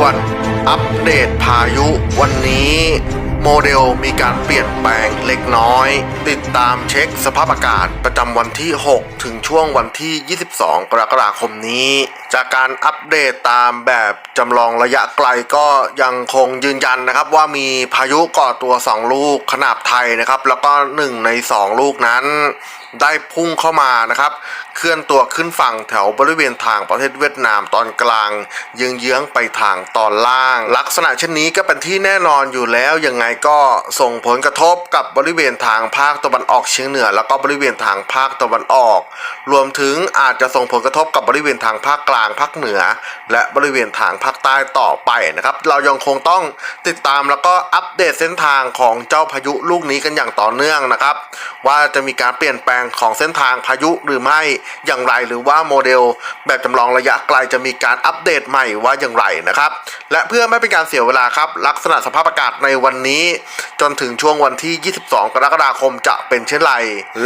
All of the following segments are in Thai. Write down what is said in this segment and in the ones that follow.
วน อัปเดตพายุวันนี้ โมเดลมีการเปลี่ยนแปลงเล็กน้อย ติดตามเช็คสภาพอากาศประจำวันที่ 6 ถึงช่วงวันที่ 22 กรกฎาคมนี้ จากการอัปเดตตามแบบจำลองระยะไกลก็ยังคงยืนยันนะครับ ว่ามีพายุก่อตัว 2 ลูกขนาบไทยนะครับ แล้วก็ 1 ใน 2 ลูกนั้นได้พุ่งเข้ามานะครับ เคลื่อนตัวขึ้นฝั่งแถวบริเวณทางประเทศเวียดนามตอนกลางเยื้องๆไปทางตอนล่าง ลักษณะเช่นนี้ก็เป็นที่แน่นอนอยู่แล้วยังไงก็ส่งผลกระทบกับบริเวณทางภาคตะวันออกเฉียงเหนือ แล้วก็บริเวณทางภาคตะวันออก รวมถึงอาจจะส่งผลกระทบกับบริเวณทางภาคกลางภาคเหนือ และบริเวณทางภาคใต้ต่อไปนะครับ เรายังคงต้องติดตามแล้วก็อัปเดตเส้นทางของเจ้าพายุลูกนี้กันอย่างต่อเนื่องนะครับ ว่าจะมีการเปลี่ยนแปลงของเส้นทางพายุหรือไม่อย่างไร หรือว่าโมเดล แบบจำลองระยะไกลจะมีการอัปเดตใหม่ว่าอย่างไรนะครับ และเพื่อไม่เป็นการเสียเวลาครับ ลักษณะสภาพอากาศในวันนี้ จนถึงช่วงวันที่ 22 กรกฎาคมจะเป็นเช่นไร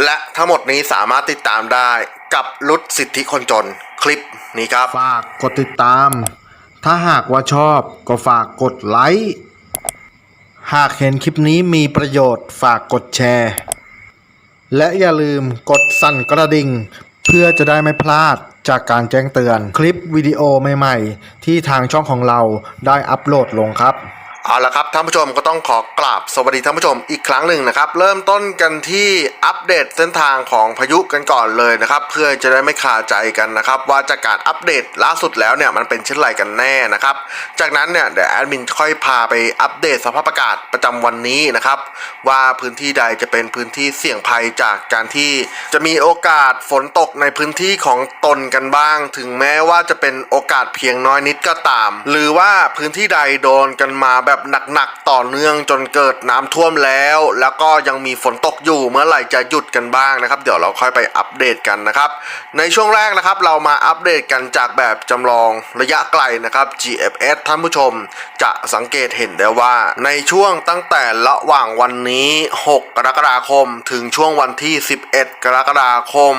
และทั้งหมดนี้สามารถติดตามได้กับลุดสิทธิคนจนคลิปนี้ครับ ฝากกดติดตาม ถ้าหากว่าชอบก็ฝากกดไลค์หากเห็นคลิปนี้มีประโยชน์ฝากกดแชร์ และอย่าลืมกดสั่นกระดิ่ง เพื่อจะได้ไม่พลาดจากการแจ้งเตือน คลิปวิดีโอใหม่ ๆ ที่ทางช่องของเราได้อัปโหลดลงครับ เอาละครับท่านผู้ชมก็ต้องขอกราบสวัสดีท่านผู้ชมอีกครั้งหนึ่งนะครับ เริ่มต้นกันที่อัปเดตเส้นทางของพายุกันก่อนเลยนะครับ เพื่อจะได้ไม่คาใจกันนะครับ ว่าจากการอัปเดตล่าสุดแล้วเนี่ยมันเป็นเช่นไรกันแน่นะครับ จากนั้นเนี่ยเดี๋ยวแอดมินค่อยพาไปอัปเดตสภาพอากาศประจำวันนี้นะครับ ว่าพื้นที่ใดจะเป็นพื้นที่เสี่ยงภัยจากการที่จะมีโอกาสฝนตกในพื้นที่ของตนกันบ้าง ถึงแม้ว่าจะเป็นโอกาสเพียงน้อยนิดก็ตาม หรือว่าพื้นที่ใดโดนกันมาแบบหนักๆต่อเนื่องจนเกิดน้ำท่วมแล้ว แล้วก็ยังมีฝนตกอยู่เมื่อไหร่จะหยุดกันบ้างนะครับ เดี๋ยวเราค่อยไปอัปเดตกันนะครับ ในช่วงแรกนะครับ เรามาอัปเดตกันจากแบบจำลองระยะไกลนะครับ GFS ท่านผู้ชมจะสังเกตเห็นได้ว่า ในช่วงตั้งแต่ระหว่างวันนี้ 6 กรกฎาคม ถึงช่วงวันที่ 11 กรกฎาคม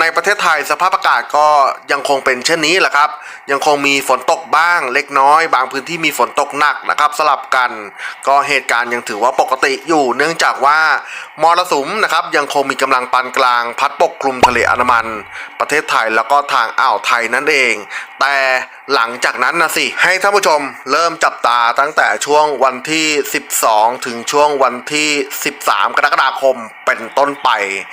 ในประเทศไทยสภาพอากาศก็ยังคงเป็นเช่นนี้แหละครับ ยังคงมีฝนตกบ้างเล็กน้อย บางพื้นที่มีฝนตกหนักนะครับสลับกัน ก็เหตุการณ์ยังถือว่าปกติอยู่ เนื่องจากว่ามรสุมนะครับยังคงมีกำลังปานกลาง พัดปกคลุมทะเลอันมัน ประเทศไทยแล้วก็ทางอ่าวไทยนั่นเอง แต่หลังจากนั้นนะสิให้ท่านผู้ชมเริ่มจับตาตั้งแต่ช่วงวันที่ 12 ถึงช่วงวันที่ 13 กรกฎาคม เป็นต้นไป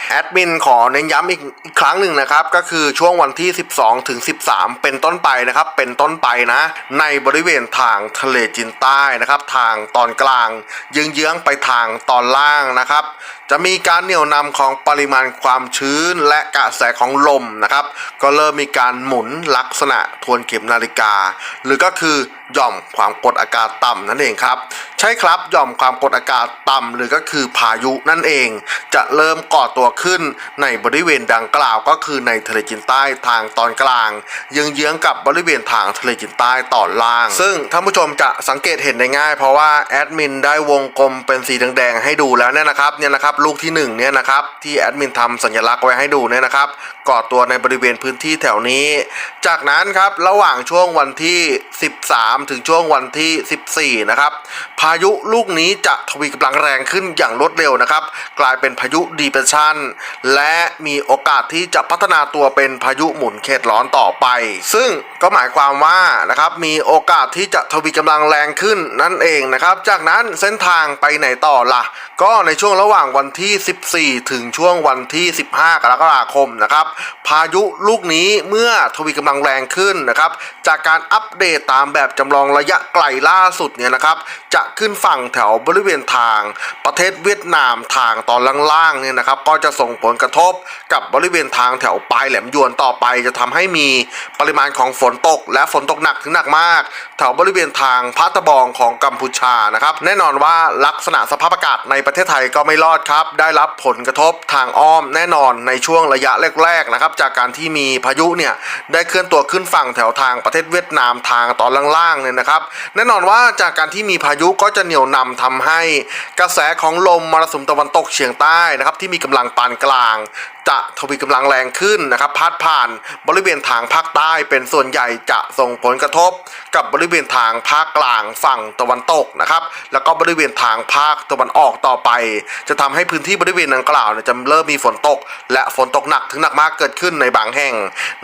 แอดมินขอเน้นย้ำอีกอีกครั้งหนึ่งนะครับก็คือช่วงวันที่ 12 ถึง 13 เป็นต้นไปนะครับเป็นต้นไปนะ ในบริเวณทางทะเลจีนใต้นะครับ ทางตอนกลางเยื้องๆไปทางตอนล่างนะครับ จะมีการเหนี่ยวนำของปริมาณความชื้นและกระแสของลมนะครับ ก็เริ่มมีการหมุนลักษณะทวนเข็มนาฬิกา หรือก็คือหย่อมความกดอากาศต่ำนั่นเองครับ ใช่ครับหย่อมความกดอากาศต่ำหรือก็คือพายุนั่นเอง จะเริ่มก่อตัวขึ้นในบริเวณดังกล่าวก็คือในทะเลจีนใต้ทางตอนกลางเยื้องๆกับบริเวณทางทะเลจีนใต้ตอนล่าง ซึ่งท่านผู้ชมจะสังเกตเห็นได้ง่าย เพราะว่าแอดมินได้วงกลมเป็นสีแดงๆให้ดูแล้วเนี่ยนะครับเนี่ยนะครับลูกที่หนึ่งเนี่ยนะครับที่แอดมินทำสัญลักษณ์ไว้ให้ดูเนี่ยนะครับก่อตัวในบริเวณพื้นที่แถวนี้ จากนั้นครับระหว่างช่วงวันที่ 13 ถึงช่วงวันที่ 14 นะครับ พายุลูกนี้จะทวีกำลังแรงขึ้นอย่างรวดเร็วนะครับ กลายเป็นพายุดีเพรสชันและมีโอกาสที่จะพัฒนาตัวเป็นพายุหมุนเขตร้อนต่อไป ซึ่งก็หมายความว่านะครับมีโอกาสที่จะทวีกำลังแรงขึ้นนั่นเองนะครับ จากนั้นเส้นทางไปไหนต่อล่ะ ก็ในช่วงระหว่างวันันที่ 14 ถึงช่วงวันที่ 15 กรกฎาคมนะครับ พายุลูกนี้เมื่อทวีกำลังแรงขึ้นนะครับ จากการอัปเดตตามแบบจำลองระยะไกลล่าสุดเนี่ยนะครับ จะขึ้นฝั่งแถวบริเวณทาง ประเทศเวียดนามทางตอนล่างๆเนี่ยนะครับ ก็จะส่งผลกระทบกับบริเวณทางแถวปลายแหลมยวนต่อไป จะทำให้มีปริมาณของฝนตก และฝนตกหนักถึงหนักมาก แถวบริเวณทางพัตะบองของกัมพูชานะครับ แน่นอนว่าลักษณะสภาพอากาศในประเทศไทยก็ไม่รอดครับได้รับผลกระทบทางอ้อมแน่นอนในช่วงระยะแรกๆนะครับจากการที่มีพายุเนี่ยได้เคลื่อนตัวขึ้นฝั่งแถวทางประเทศเวียดนามทางตอนล่างๆเนี่ยนะครับ แน่นอนว่าจากการที่มีพายุก็จะเหนี่ยวนำทำให้กระแสของลมมรสุมตะวันตกเฉียงใต้นะครับที่มีกำลังปานกลาง จะทวีกำลังแรงขึ้นนะครับพาดผ่านบริเวณทางภาคใต้เป็นส่วนใหญ่จะส่งผลกระทบ กับบริเวณทางภาคกลางฝั่งตะวันตกนะครับแล้วก็บริเวณทางภาคตะวันออกต่อไป จะทำให้พื้นที่บริเวณดังกล่าวเนี่ยจะเริ่มมีฝนตก และฝนตกหนักถึงหนักมากเกิดขึ้นในบางแห่ง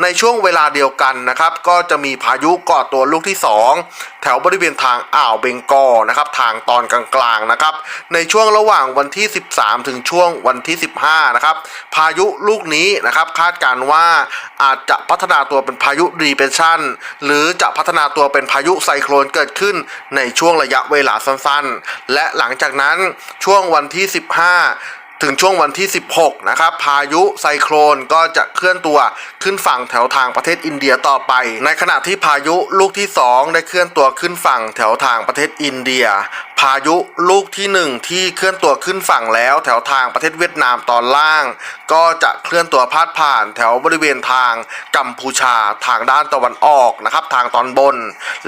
ในช่วงเวลาเดียวกันนะครับก็จะมีพายุก่อตัวลูกที่ 2 แถวบริเวณทางอ่าวเบงกอลนะครับทางตอนกลางๆนะครับในช่วงระหว่างวันที่ 13 ถึงช่วงวันที่ 15นะครับพายุลูกนี้นะครับคาดการณ์ว่าอาจจะพัฒนาตัวเป็นพายุดีเพรสชันหรือจะพัฒนาตัวเป็นพายุไซโคลนเกิดขึ้นในช่วงระยะเวลาสั้นๆ และหลังจากนั้นช่วงวันที่ 15ถึงช่วงวันที่ 16 นะครับ พายุไซโคลนก็จะเคลื่อนตัวขึ้นฝั่งแถวทางประเทศอินเดียต่อไป ในขณะที่พายุลูกที่ 2 ได้เคลื่อนตัวขึ้นฝั่งแถวทางประเทศอินเดียายุลูกที่ 1 ที่เคลื่อนตัวขึ้นฝั่งแล้ว แถวทางประเทศเวียดนามตอนล่าง ก็จะเคลื่อนตัวพาดผ่านแถวบริเวณทางกัมพูชาทางด้านตะวันออกนะครับทางตอนบน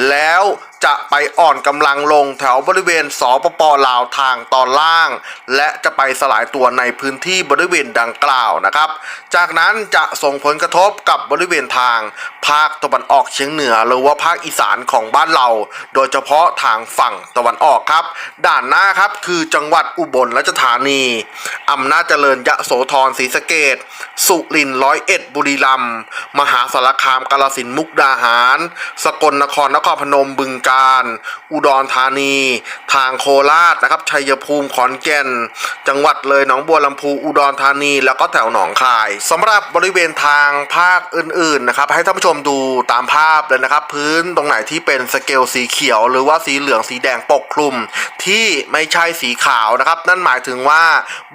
แล้วจะไปอ่อนกำลังลงแถวบริเวณสปปลาวทางตอนล่าง และจะไปสลายตัวในพื้นที่บริเวณดังกล่าวนะครับ จากนั้นจะส่งผลกระทบกับบริเวณทาง ภาคตะวันออกเฉียงเหนือ หรือว่าภาคอีสานของบ้านเรา โดยเฉพาะทางฝั่งตะวันออกครับด่านหน้าครับคือจังหวัดอุบลราชธานี อำนาจเจริญยะโสธรศรีสะเกดสุรินทร์ร้อยเอ็ดบุรีรัมย์มหาสารคามกาฬสินมุกดาหาร สกลนครนครพนมบึงการอุดรธานี ทางโคราชนะครับชัยภูมิขอนแก่น จังหวัดเลยหนองบัวลำพูอุดรธานี แล้วก็แถวหนองคายสำหรับบริเวณทางภาคอื่นๆนะครับให้ท่านผู้ชมดูตามภาพเลยนะครับ พื้นตรงไหนที่เป็นสเกลสีเขียว หรือว่าสีเหลืองสีแดงปกคลุม hand ที่ไม่ใช่สีขาวนะครับ นั่นหมายถึงว่า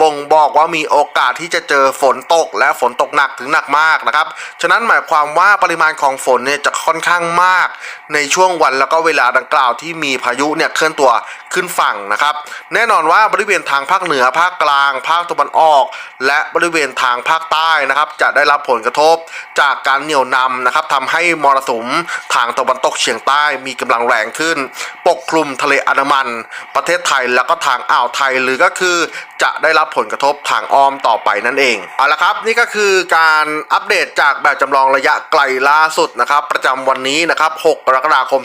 บ่งบอกว่ามีโอกาสที่จะเจอฝนตกและฝนตกหนักถึงหนักมากนะครับ ฉะนั้นหมายความว่าปริมาณของฝนเนี่ยจะค่อนข้างมาก ในช่วงวันแล้วก็เวลาดังกล่าวที่มีพายุเนี่ยเคลื่อนตัวขึ้นฝั่งนะครับ แน่นอนว่าบริเวณทางภาคเหนือภาคกลาง ภาคตะวันออก และบริเวณทางภาคใต้นะครับ จะได้รับผลกระทบจากการเหนี่ยวนำนะครับทำให้มรสุมทางตะวันตกเฉียงใต้มีกำลังแรงขึ้น ปกคลุมทะเลอันดามันประเทศไทยแล้วก็ทางอ่าวไทยหรือก็คือ จะได้รับผลกระทบทางอ้อมต่อไปนั่นเอง เอาละครับนี่ก็คือการอัปเดตจากแบบจำลองระยะไกลล่าสุดนะครับประจำวันนี้นะครับ6กรกฎาคม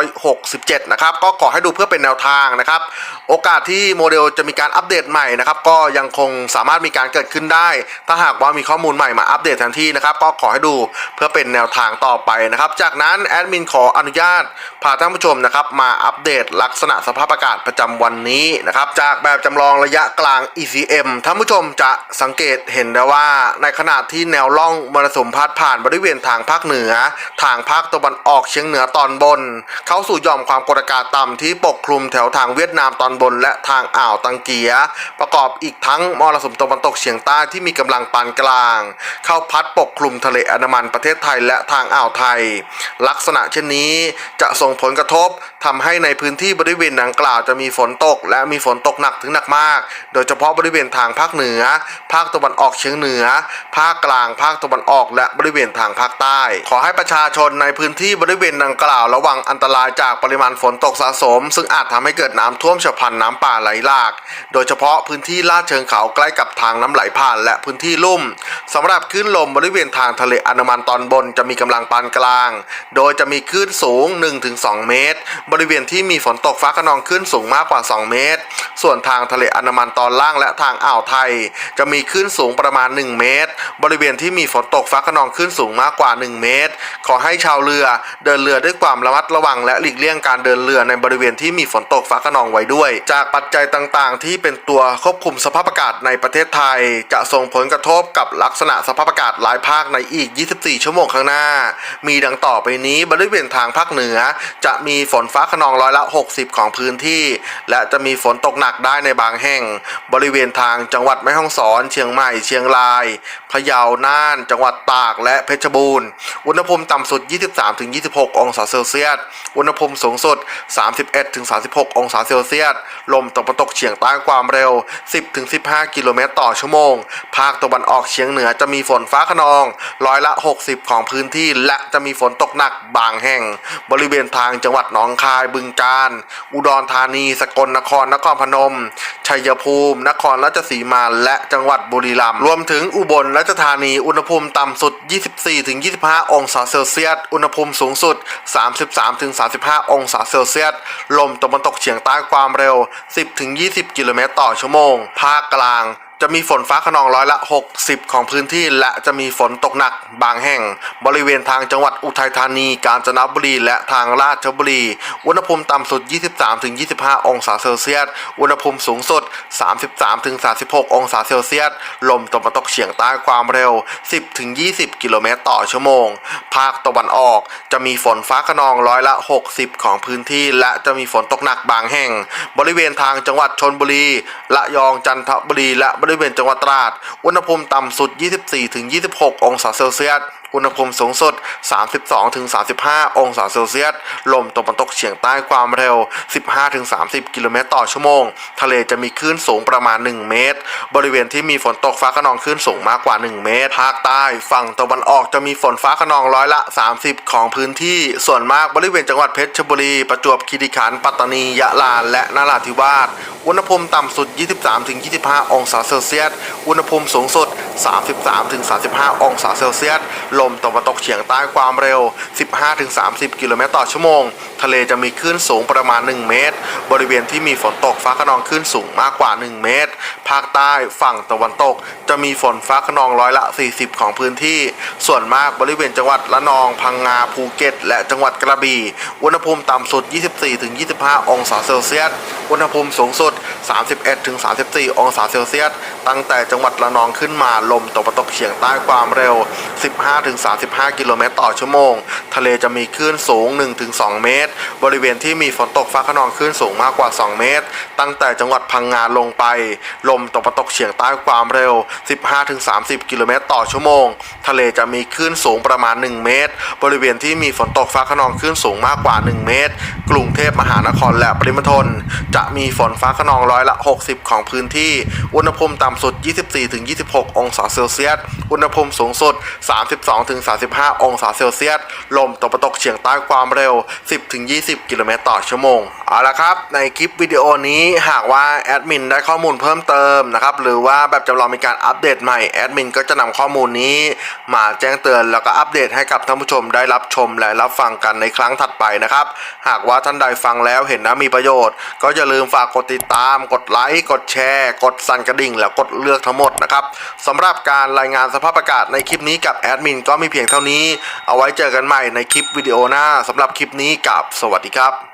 2567 นะครับก็ขอให้ดูเพื่อเป็นแนวทางนะครับโอกาสที่โมเดลจะมีการอัปเดตใหม่นะครับก็ยังคงสามารถมีการเกิดขึ้นได้ ถ้าหากว่ามีข้อมูลใหม่มาอัปเดตทันทีนะครับก็ขอให้ดูเพื่อเป็นแนวทางต่อไปนะครับจากนั้นแอดมินขออนุญาตพาท่านผู้ชมนะครับมาอัปเดตลักษณะสภาพอากาศประจำวันนี้นะครับจากแบบจำลองระยะกลาง ECM ท่านผู้ชมจะสังเกตเห็นได้ว่าในขณะที่แนวร่องมรสุมพาดผ่านบริเวณทางภาคเหนือ ทางภาคตะวันออกเฉียงเหนือตอนบน เข้าสู่หย่อมความกดอากาศต่ำที่ปกคลุมแถวทางเวียดนามตอนบน และทางอ่าวตังเกีย ประกอบอีกทั้งมรสุมตะวันตกเฉียงใต้ที่มีกำลังปานกลาง เข้าพัดปกคลุมทะเลอันดามันประเทศไทยและทางอ่าวไทย ลักษณะเช่นนี้จะส่งผลกระทบทำให้ในพื้นที่บริเวณดังกล่าวจะมีฝนตก และมีฝนตกหนักถึงหนักมากโดยเฉพาะบริเวณทางภาคเหนือ ภาคตะวันออกเฉียงเหนือ ภาคกลาง ภาคตะวันออก และบริเวณทางภาคใต้ ขอให้ประชาชนในพื้นที่บริเวณดังกล่าวระวังอันตรายจากปริมาณฝนตกสะสม ซึ่งอาจทำให้เกิดน้ำท่วมฉับพลันน้ำป่าไหลหลาก โดยเฉพาะพื้นที่ลาดเชิงเขาใกล้กับทางน้ำไหลผ่านและพื้นที่ลุ่มสำหรับคลื่นลมบริเวณทางทะเลอันดามันตอนบนจะมีกำลังปานกลาง โดยจะมีคลื่นสูง 1-2 เมตร บริเวณที่มีฝนตกฟ้าขนองคลื่นสูงมากกว่า 2 เมตร ส่วนทางทะเลอันดามันตอนล่างและทางอ่าวไทย จะมีคลื่นสูงประมาณ 1 เมตร บริเวณที่มีฝนตกฟ้าขนองคลื่นสูงมากกว่า 1 เมตร ขอให้ชาวเรือเดินเรือด้วยความระมัดระวัง และหลีกเลี่ยงการเดินเรือในบริเวณที่มีฝนตกฟ้าขนองไว้ด้วย จากปัจจัยต่างๆ ที่เป็นตัวควบคุมสภาพอากาศในประเทศไทย จะส่งผลกระทบกับลักษณะสภาพอากาศหลายภาคในอีก 24 ชั่วโมงข้างหน้า มีดังต่อไปนี้บริเวณทางภาคเหนือ จะมีฝนฟ้าขนองร้อยละ 60 ของพื้นที่ และจะมีฝนตกหนักได้ในบางแห่งบริเวณทางจังหวัดแม่ฮ่องสอน เชียงใหม่ เชียงราย พะเยา น่าน จังหวัดตาก และเพชรบูรณ์ อุณหภูมิต่ำสุด 23-26 องศาเซลเซียส อุณหภูมิสูงสุด 31-36 องศาเซลเซียส ลมตะวันตกเฉียงใต้ความเร็ว 10-15 กิโลเมตรต่อชั่วโมง ภาคตะวันออกเฉียงเหนือจะมีฝนฟ้าขนอง ร้อยละ 60 ของพื้นที่ และจะมีฝนตกหนักบางแห่ง บริเวณทางจังหวัดหนองคาย บึงกาฬ อุดรธานี สกลนคร นครพนม ชัยยภูมิ นครราชสีมา และจังหวัดบุรีรัมย์รวมถึงอุบลราชธานีอุณหภูมิต่ำสุด 24-25 องศาเซลเซียส อุณหภูมิสูงสุด 33-35 องศาเซลเซียส ลมตะวันตกเฉียงใต้ความเร็ว 10-20 กิโลเมตรต่อชั่วโมง ภาคกลาง จะมีฝนฟ้าขนองร้อยละ 60 ของพื้นที่และจะมีฝนตกหนักบางแห่ง บริเวณทางจังหวัดอุทัยธานี กาญจนบุรี และทางราชบุรี อุณหภูมิต่ำสุด 23-25 องศาเซลเซียส อุณหภูมิสูงสุด 33-36 องศาเซลเซียส ลมตะวันตกเฉียงใต้ความเร็ว 10-20 กิโลเมตรต่อชั่วโมง ภาคตะวันออกจะมีฝนฟ้าขนองร้อยละ 60 ของพื้นที่ และจะมีฝนตกหนักบางแห่ง บริเวณทางจังหวัดชนบุรีระยอง จันทบุรี และริเวณจังหวัดตราด อุณหภูมิต่ำสุด 24-26 องศาเซลเซียส อุณหภูมิสูงสุด 32-35 องศาเซลเซียส ลมตะวันตกเฉียงใต้ความเร็ว 15-30 กิโลเมตรต่อชั่วโมง ทะเลจะมีคลื่นสูงประมาณ 1 เมตร บริเวณที่มีฝนตกฟ้าขนองคลื่นสูงมากกว่า 1 เมตร ภาคใต้ ฝั่งตะวันออกจะมีฝนฟ้าขนองร้อยละ 30 ของพื้นที่ ส่วนมากบริเวณจังหวัดเพชรบุรี ประจวบคีรีขันธ์ ปัตตานี ยะลา และนราธิวาส อุณหภูมิต่ำสุด 23-25 องศาเซลเซียส อุณหภูมิสูงสุด 33-35 องศาเซลเซียสลมตะวันตกเฉียงใต้ความเร็ว 15-30 กิโลเมตรต่อชั่วโมง ทะเลจะมีคลื่นสูงประมาณ 1 เมตร บริเวณที่มีฝนตกฟ้าขนองคลื่นสูงมากกว่า 1 เมตร ภาคใต้ฝั่งตะวันตก จะมีฝนฟ้าขนองร้อยละ 40 ของพื้นที่ ส่วนมากบริเวณจังหวัดละนอง พังงา ภูเก็ต และจังหวัดกระบี่ อุณหภูมิต่ำสุด 24-25 องศาเซลเซียส อุณหภูมิสูงสุด 31-34 องศาเซลเซียส ตั้งแต่จังหวัดระนองขึ้นมาลมตะวันตกเฉียงใต้ความเร็ว 15 1-35 กิโลเมตรต่อชั่วโมง ทะเลจะมีคลื่นสูง 1-2 เมตร บริเวณที่มีฝนตกฟ้าขนองคลื่นสูงมากกว่า 2 เมตร ตั้งแต่จังหวัดพังงาลงไป ลมตะวันตกเฉียงใต้ความเร็ว 15-30 กิโลเมตรต่อชั่วโมง ทะเลจะมีคลื่นสูงประมาณ 1 เมตร บริเวณที่มีฝนตกฟ้าขนองคลื่นสูงมากกว่า 1 เมตร กรุงเทพมหานครและปริมณฑลจะมีฝนฟ้าขนองร้อยละ 60 ของพื้นที่ อุณหภูมิต่ำสุด 24-26 องศาเซลเซียส อุณหภูมิสูงสุด 32 32-35 องศาเซลเซียส ลมตะวันตกเฉียงใต้ความเร็ว 10-20 กิโลเมตรต่อชั่วโมง เอาละครับ ในคลิปวิดีโอนี้หากว่าแอดมินได้ข้อมูลเพิ่มเติมนะครับ หรือว่าแบบจำลองมีการอัปเดตใหม่ แอดมินก็จะนำข้อมูลนี้ มาแจ้งเตือนแล้วก็อัปเดตให้กับท่านผู้ชมได้รับชมและรับฟังกันในครั้งถัดไปนะครับ หากว่าท่านใดฟังแล้วเห็นนะมีประโยชน์ ก็อย่าลืมฝากกดติดตาม กดไลค์ กดแชร์ กดสั่นกระดิ่ง แล้วกดเลือกทั้งหมดนะครับสำหรับการรายงานสภาพอากาศในคลิปนี้กับแอดมินก็มีเพียงเท่านี้ เอาไว้เจอกันใหม่ในคลิปวิดีโอหน้าสำหรับคลิปนี้กับสวัสดีครับ